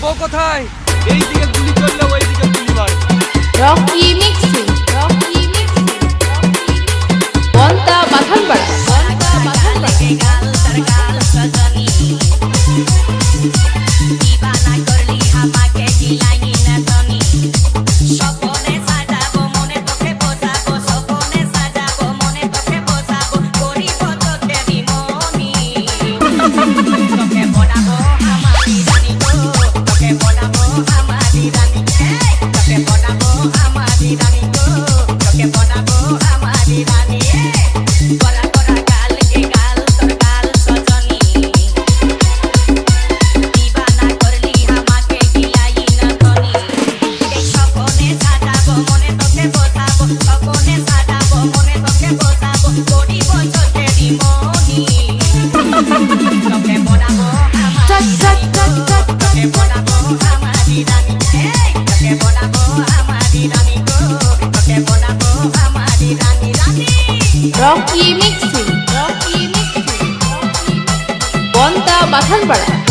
বউ কোথায়? এই দিকে গুলি চললে ওই গুলি মার। Rocky Rocky mixing Rocky mixing Bonta Bathanpara.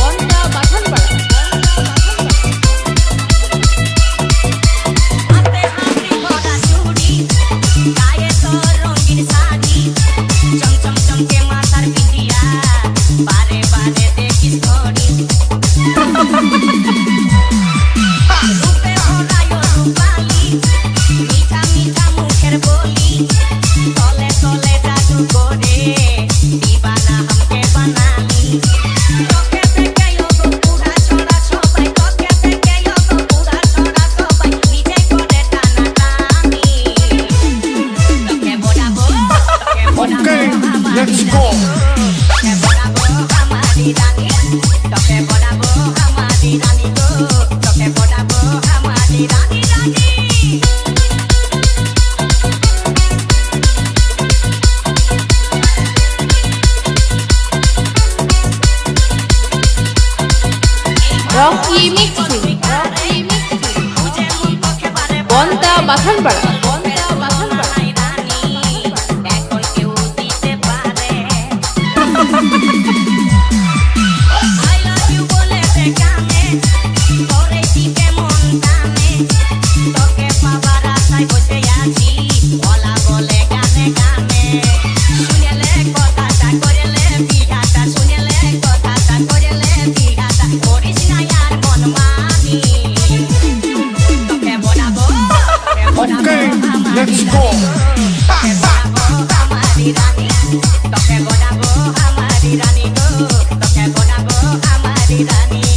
Rocky Mixing Bonta Bajanpara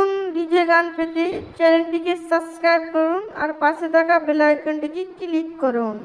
নতুন ডিজে গান পেতে চ্যানেলটিকে সাবস্ক্রাইব করুন আর পাশে থাকা বেল আইকনটিকে ক্লিক করুন।